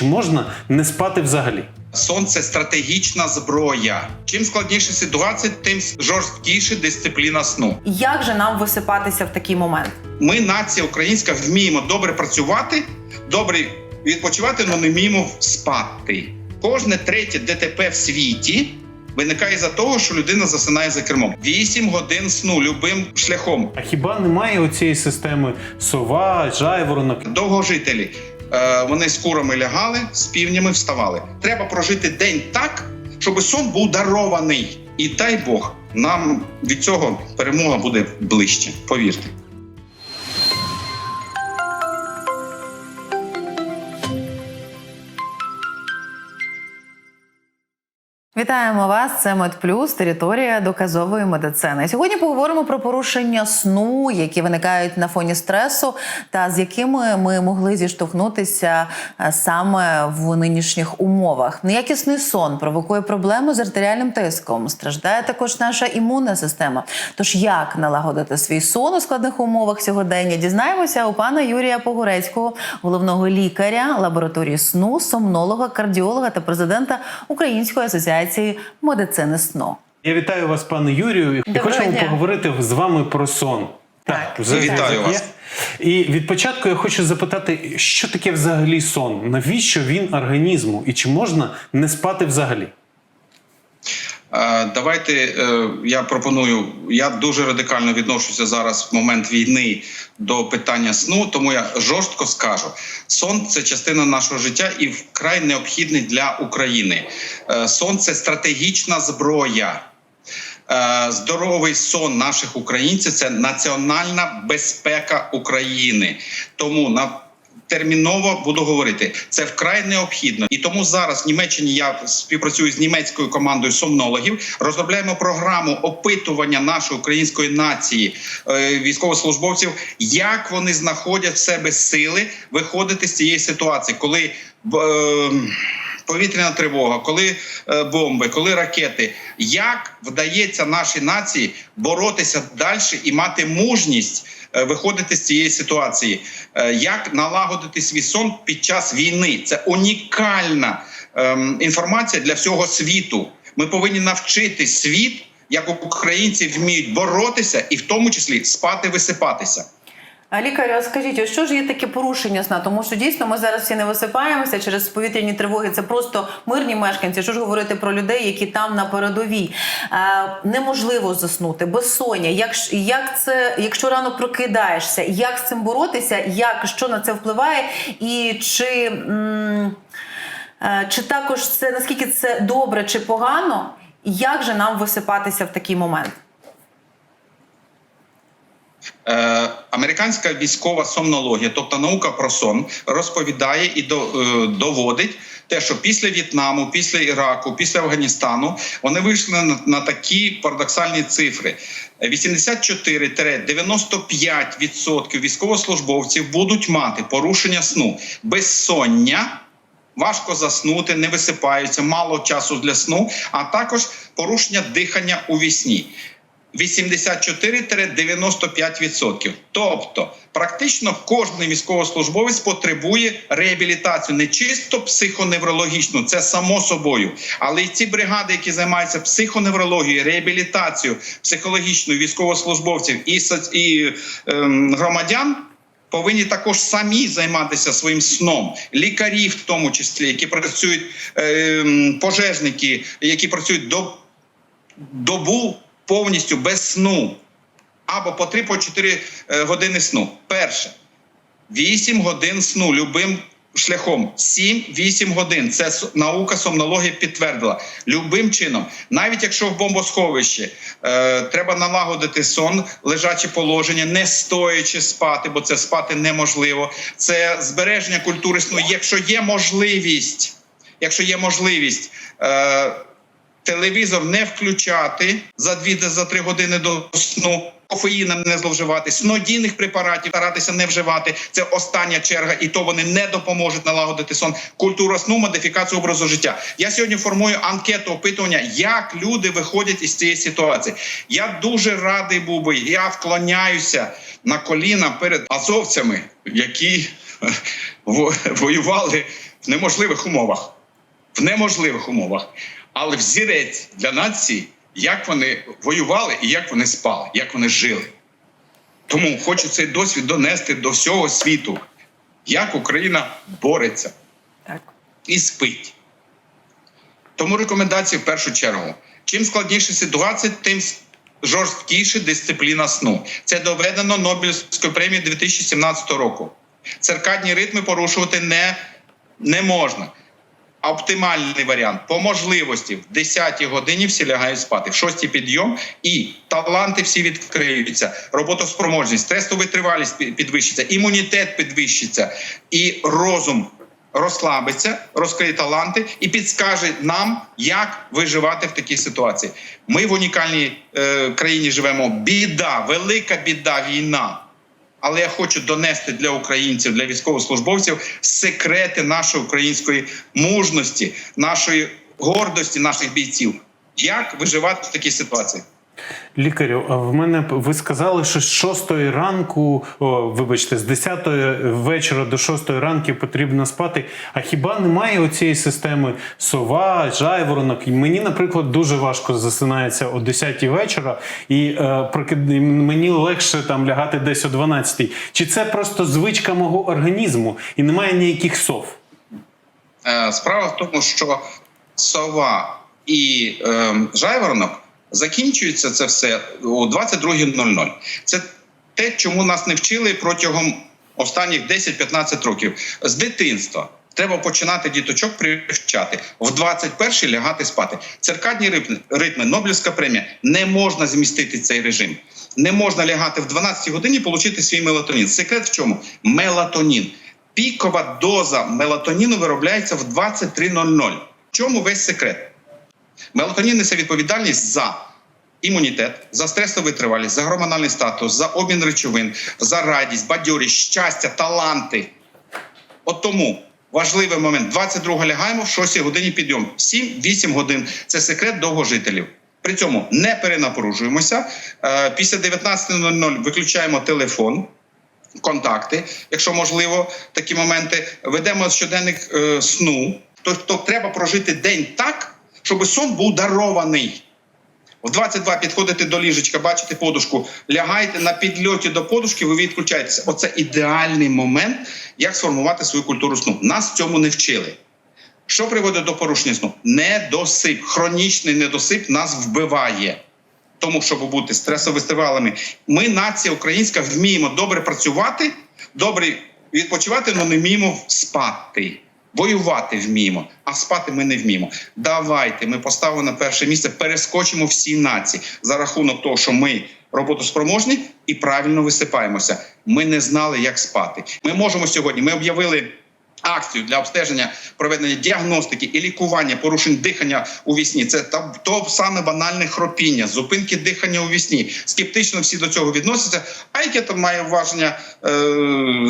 чи можна не спати взагалі? Сон це стратегічна зброя. Чим складніша ситуація, тим жорсткіше дисципліна сну. Як же нам висипатися в такий момент? Ми, нація українська, вміємо добре працювати, добре відпочивати, але не вміємо спати. Кожне третє ДТП в світі виникає за того, що людина засинає за кермом. 8 годин сну любим шляхом. А хіба немає оцієї системи сова, жайворонок? Довгожителі. Е, вони з курами лягали, з півнями вставали. Треба прожити день так, щоб сон був дарований. І дай Бог, нам від цього перемога буде ближче. Повірте. Вітаємо вас. Це Медплюс, територія доказової медицини. Сьогодні поговоримо про порушення сну, які виникають на фоні стресу, та з якими ми могли зіштовхнутися е, саме в нинішніх умовах. Неякісний сон провокує проблеми з артеріальним тиском. Страждає також наша імунна система. Тож як налагодити свій сон у складних умовах сьогодення? Дізнаємося у пана Юрія Погорецького, головного лікаря лабораторії сну, сомнолога, кардіолога та президента Української асоціації медицини сну. Я вітаю вас, пане Юрію, і хочемо дня. поговорити з вами про сон. Так, так вітаю вас. І від початку я хочу запитати, що таке взагалі сон? Навіщо він організму? І чи можна не спати взагалі? Е, Давайте е, я пропоную. Я дуже радикально відношуся зараз в момент війни до питання сну, тому я жорстко скажу: сон це частина нашого життя і вкрай необхідний для України. Е, Сон це стратегічна зброя. Здоровий сон наших українців це національна безпека України. Тому на терміново буду говорити, це вкрай необхідно, і тому зараз в Німеччині я співпрацюю з німецькою командою сомнологів. Розробляємо програму опитування нашої української нації е, військовослужбовців, як вони знаходять в себе сили виходити з цієї ситуації, коли е, повітряна тривога, коли е, бомби, коли ракети. Як вдається нашій нації боротися далі і мати мужність виходити з цієї ситуації? Е, Як налагодити свій сон під час війни? Це унікальна ем, інформація для всього світу. Ми повинні навчити світ, як українці вміють боротися, і в тому числі спати, висипатися. Лікарю, скажіть, а що ж є таке порушення сна? Тому що дійсно ми зараз всі не висипаємося через повітряні тривоги. Це просто мирні мешканці. Що ж говорити про людей, які там на передовій? Е, неможливо заснути, безсоння. Як як це, якщо рано прокидаєшся, як з цим боротися? Як що на це впливає? І чи, м, е, чи також це наскільки це добре чи погано? Як же нам висипатися в такий момент? Е, американська військова сомнологія, тобто наука про сон, розповідає і е, доводить те, що після В'єтнаму, після Іраку, після Афганістану вони вийшли на такі парадоксальні цифри: 84-95% військовослужбовців будуть мати порушення сну, безсоння. Важко заснути, не висипаються, мало часу для сну, а також порушення дихання у вісні. 84-95%. Тобто, практично кожен військовослужбовець потребує реабілітацію не чисто психоневрологічну, це само собою. Але й ці бригади, які займаються психоневрологією, реабілітацією психологічною військовослужбовців і, і ем, громадян. Повинні також самі займатися своїм сном, лікарі, в тому числі, які працюють ем, пожежники, які працюють до добу повністю без сну або по 3-4 е, години сну. Перше, 8 годин сну любим шляхом. 7-8 годин. Це наука сомнологія підтвердила. Любим чином, навіть якщо в бомбосховищі е, треба налагодити сон, лежаче положення, не стоячи спати, бо це спати неможливо. Це збереження культури сну. Якщо є можливість, якщо є можливість. Е, телевізор не включати за 2 за 3 години до сну. Кофеїном не зловживати, снодійних препаратів старатися не вживати. Це остання черга, і то вони не допоможуть налагодити сон. Культура сну, модифікацію образу життя. Я сьогодні формую анкету опитування, як люди виходять із цієї ситуації. Я дуже радий був би. Я вклоняюся на коліна перед азовцями, які воювали в неможливих умовах. В неможливих умовах. Але взірець для нації, як вони воювали і як вони спали, як вони жили. Тому хочу цей досвід донести до всього світу, як Україна бореться Так. і спить. Тому рекомендації в першу чергу. Чим складніша ситуація, тим жорсткіша дисципліна сну. Це доведено Нобелівською премією 2017 року. Циркадні ритми порушувати не, не можна. Оптимальний варіант по можливості в 10 годині всі лягають спати, в 6 підйом, і таланти всі відкриються. Роботоспроможність, стресова тривалість підвищиться, імунітет підвищиться, і розум розслабиться, розкриє таланти і підскаже нам, як виживати в такій ситуації. Ми в унікальній е, країні живемо. Біда, велика біда, війна. Але я хочу донести для українців, для військовослужбовців секрети нашої української мужності, нашої гордості, наших бійців. Як виживати в такій ситуації? Лікарю, в мене ви сказали, що з 6 ранку, о, вибачте, з 10 вечора до 6 ранку потрібно спати. А хіба немає оцієї системи сова, жайворонок? Мені, наприклад, дуже важко засинається о 10 вечора, і е, мені легше там лягати десь о 12. Чи це просто звичка мого організму і немає ніяких сов? Е, Справа в тому, що сова і е, жайворонок закінчується це все о 22.00. Це те, чому нас не вчили протягом останніх 10-15 років з дитинства. Треба починати діточок привчати в 21-й лягати спати. Циркадні ритми, ритми, Нобелівська премія не можна змістити цей режим. Не можна лягати в 12 годині отримати свій мелатонін. Секрет в чому? Мелатонін. Пікова доза мелатоніну виробляється в 23.00. В чому весь секрет? Мелатонін несе відповідальність за імунітет, за стресову тривалість, за гормональний статус, за обмін речовин, за радість, бадьорість, щастя, таланти. От тому важливий момент: 22 лягаємо, в 6 годині підйом. 7-8 годин це секрет довгожителів. При цьому не перенапружуємося. Е, Після 19.00 виключаємо телефон. Контакти, якщо можливо, такі моменти ведемо щоденник е, сну. Тобто треба прожити день так, щоб сон був дарований. В 22 підходите до ліжечка, бачите подушку, лягаєте на підльоті до подушки, ви відключаєтеся. Оце ідеальний момент, як сформувати свою культуру сну. Нас цьому не вчили. Що приводить до порушення сну? Недосип. Хронічний недосип нас вбиває. Тому, щоб бути стресовистивалими, ми, нація українська, вміємо добре працювати, добре відпочивати, але не вміємо спати. Воювати вміємо, а спати ми не вміємо. Давайте ми поставимо на перше місце, перескочимо всі нації за рахунок того, що ми роботоспроможні і правильно висипаємося. Ми не знали, як спати. Ми можемо сьогодні. Ми об'явили акцію для обстеження проведення діагностики і лікування порушень дихання у вісні. Це то саме банальне хропіння, зупинки дихання у вісні. Скептично всі до цього відносяться. А яке там має важення е,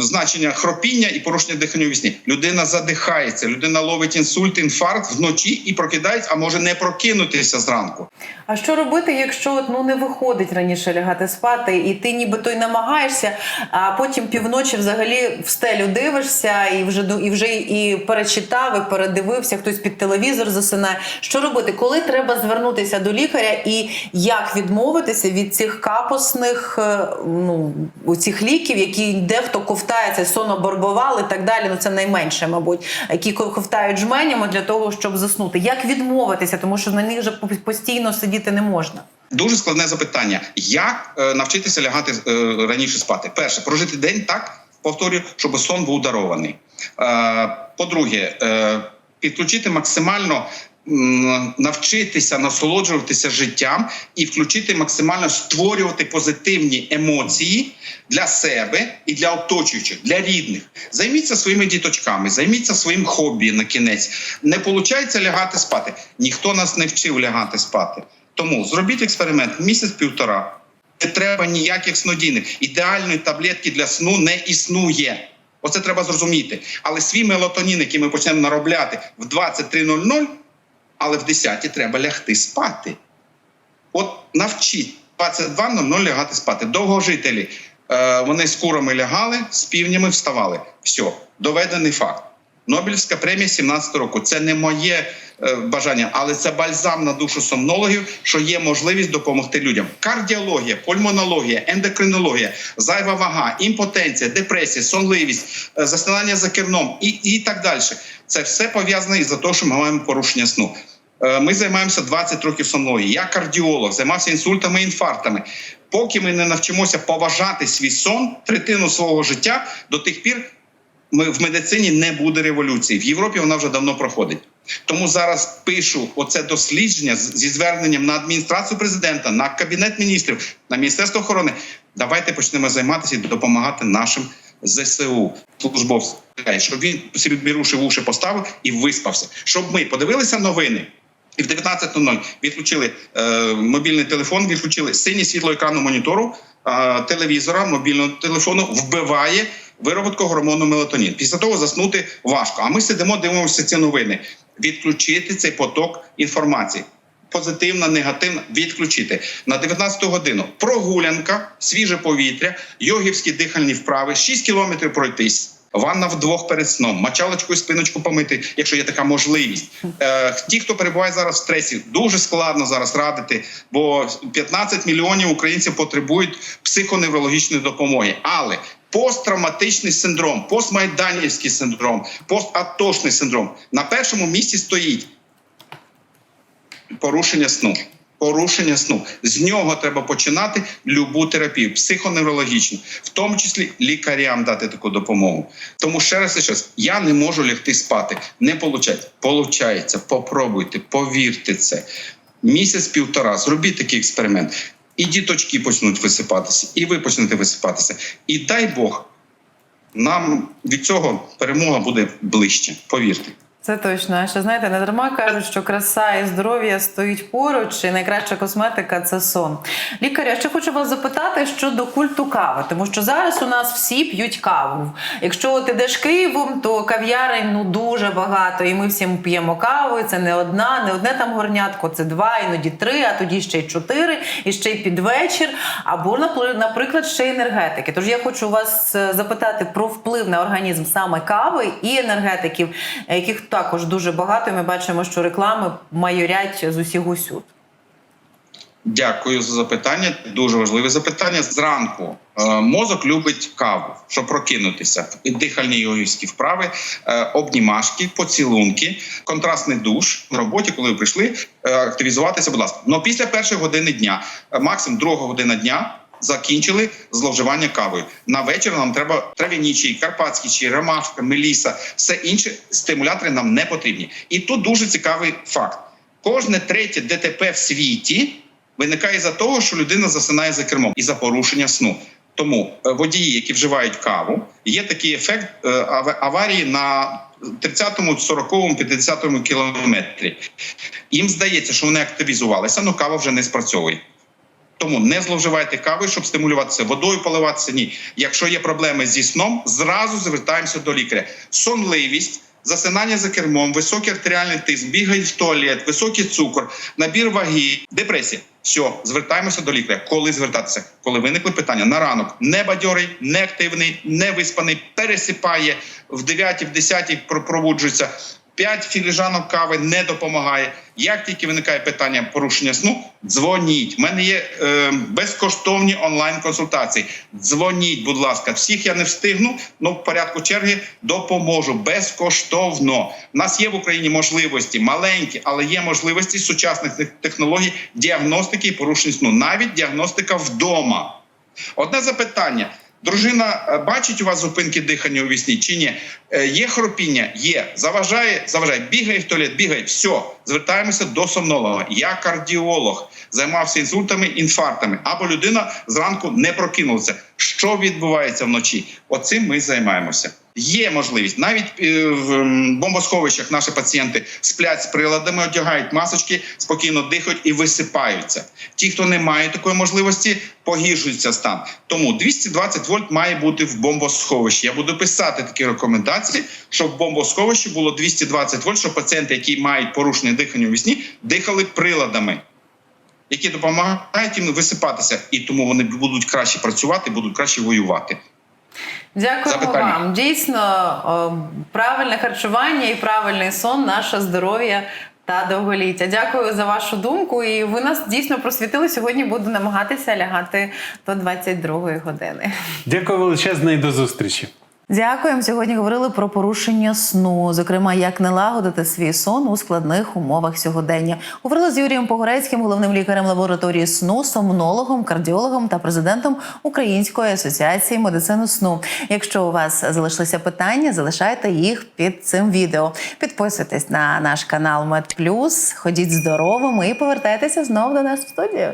значення хропіння і порушення дихання у вісні? Людина задихається, людина ловить інсульт, інфаркт вночі і прокидається, а може не прокинутися зранку. А що робити, якщо ну не виходить раніше лягати спати, і ти нібито й намагаєшся, а потім півночі взагалі в стелю дивишся і вже ду- і вже і перечитав, і передивився, хтось під телевізор засинає. Що робити, коли треба звернутися до лікаря, і як відмовитися від цих капосних е, ну у цих ліків, які дехто ковтається, соноборбовал і так далі. Ну це найменше, мабуть, які ковтають жменями для того, щоб заснути. Як відмовитися, тому що на них же постійно сидіти не можна. Дуже складне запитання: як е, навчитися лягати е, раніше спати? Перше, прожити день так, повторюю, щоб сон був дарований. Е, по-друге, е, підключити максимально. Навчитися насолоджуватися життям і включити максимально створювати позитивні емоції для себе і для оточуючих, для рідних. Займіться своїми діточками, займіться своїм хобі на кінець. Не виходить лягати спати. Ніхто нас не вчив лягати спати. Тому зробіть експеримент місяць-півтора. Не треба ніяких снодійних. Ідеальної таблетки для сну не існує. Оце треба зрозуміти. Але свій мелатонін, який ми почнемо наробляти в 23.00, але в 10 треба лягти спати. От навчіть 22.00 лягати спати. Довгожителі. Е, вони з курами лягали, з півнями вставали. Все, доведений факт. Нобелівська премія 17 року. Це не моє бажання, але це бальзам на душу сомнологів, що є можливість допомогти людям. Кардіологія, пульмонологія, ендокринологія, зайва вага, імпотенція, депресія, сонливість, е, засинання за керном і, і так далі. Це все пов'язане із за того, що ми маємо порушення сну. Е, Ми займаємося 20 років сомнології. Я кардіолог, займався інсультами, інфарктами. Поки ми не навчимося поважати свій сон, третину свого життя, до тих пір ми в медицині не буде революції. В Європі вона вже давно проходить. Тому зараз пишу оце дослідження зі зверненням на адміністрацію президента, на кабінет міністрів, на міністерство охорони. Давайте почнемо займатися і допомагати нашим ЗСУ службовцям, щоб він собі біруші в уші поставив і виспався. Щоб ми подивилися новини. І в 19.00 відключили е, мобільний телефон, відключили синє світло екрану монітору, е, телевізора, мобільного телефону вбиває вироботку гормону мелатонін. Після того заснути важко. А ми сидимо, дивимося ці новини. Відключити цей поток інформації. Позитивна, негативна, відключити на 19 годину. Прогулянка, свіже повітря, йогівські дихальні вправи, 6 кілометрів пройтись. Ванна вдвох перед сном, мочалочку і спиночку помити, якщо є така можливість. Е, ті, хто перебуває зараз в стресі, дуже складно зараз радити, бо 15 мільйонів українців потребують психоневрологічної допомоги. Але посттравматичний синдром, постмайданівський синдром, постатошний синдром на першому місці стоїть порушення сну. Порушення сну з нього треба починати любу терапію, психоневрологічну, в тому числі лікарям дати таку допомогу. Тому ще раз і ще раз, я не можу лягти спати. Не получається. Получається. Попробуйте, повірте це. Місяць-півтора. Зробіть такий експеримент. І діточки почнуть висипатися, і ви почнете висипатися. І дай Бог, нам від цього перемога буде ближче. Повірте. Це точно. А ще знаєте, не дарма кажуть, що краса і здоров'я стоїть поруч, і найкраща косметика це сон. Лікаря, ще хочу вас запитати щодо культу кави, тому що зараз у нас всі п'ють каву. Якщо ти йдеш Києвом, то кав'ярень ну дуже багато, і ми всім п'ємо каву. і Це не одна, не одне там горнятко, це два, іноді три, а тоді ще й чотири, і ще й під вечір. Або наприклад, ще й енергетики. Тож я хочу вас е, запитати про вплив на організм саме кави і енергетиків, яких також дуже багато. Ми бачимо, що реклами майорять з усіх усюд. Дякую за запитання. Дуже важливе запитання. Зранку е, мозок любить каву, щоб прокинутися. І Дихальні йогівські вправи, е, обнімашки, поцілунки, контрастний душ на роботі, коли ви прийшли, е, активізуватися, будь ласка. Но після першої години дня, максимум друга година дня. Закінчили зловживання кавою. На вечір нам треба трав'яні чаї, карпатські чаї, ромашка, меліса, все інше стимулятори нам не потрібні. І тут дуже цікавий факт: кожне третє ДТП в світі виникає за того, що людина засинає за кермом і за порушення сну. Тому е, водії, які вживають каву, є такий ефект е, аварії на 30-му, 40-му, 50-му кілометрі. Їм здається, що вони активізувалися, але кава вже не спрацьовує. Тому не зловживайте кавою, щоб стимулюватися водою, поливатися. Ні. Якщо є проблеми зі сном, зразу звертаємося до лікаря. Сонливість, засинання за кермом, високий артеріальний тиск, бігають в туалет, високий цукор, набір ваги, депресія. Все, звертаємося до лікаря. Коли звертатися? Коли виникли питання на ранок, не бадьорий, не активний, не виспаний, пересипає в 9 в 10 пр- пробуджується. П'ять філіжанок кави не допомагає. Як тільки виникає питання порушення сну, дзвоніть. У мене є е, безкоштовні онлайн-консультації. Дзвоніть, будь ласка, всіх я не встигну, але в порядку черги допоможу безкоштовно. У нас є в Україні можливості маленькі, але є можливості сучасних технологій діагностики і порушень сну, навіть діагностика вдома. Одне запитання. Дружина е, бачить у вас зупинки дихання у вісні чи ні? Е, Є хропіння? Є. Заважає, заважає. Бігає в туалет, бігає. Все. Звертаємося до сомнолога. Я кардіолог, займався інсультами, інфарктами. Або людина зранку не прокинулася. Що відбувається вночі? Оцим ми займаємося. Є можливість навіть е, в бомбосховищах наші пацієнти сплять з приладами, одягають масочки, спокійно дихають і висипаються. Ті, хто не має такої можливості, погіршується стан. Тому 220 вольт має бути в бомбосховищі. Я буду писати такі рекомендації, щоб в бомбосховищі було 220 вольт, щоб пацієнти, які мають порушення дихання у вісні, дихали приладами. Які допомагають їм висипатися, і тому вони будуть краще працювати, будуть краще воювати. Дякуємо Запитання. вам. Дійсно, правильне харчування і правильний сон, наше здоров'я. Та довголіття. Дякую за вашу думку. І ви нас дійсно просвітили. Сьогодні буду намагатися лягати до 22-ї години. Дякую величезне і до зустрічі. Дякуємо. Сьогодні говорили про порушення сну, зокрема, як налагодити свій сон у складних умовах сьогодення. Говорили з Юрієм Погорецьким, головним лікарем лабораторії сну, сомнологом, кардіологом та президентом Української асоціації медицини сну. Якщо у вас залишилися питання, залишайте їх під цим відео. Підписуйтесь на наш канал MedPlus, ходіть здоровими і повертайтеся знову до нас в студію.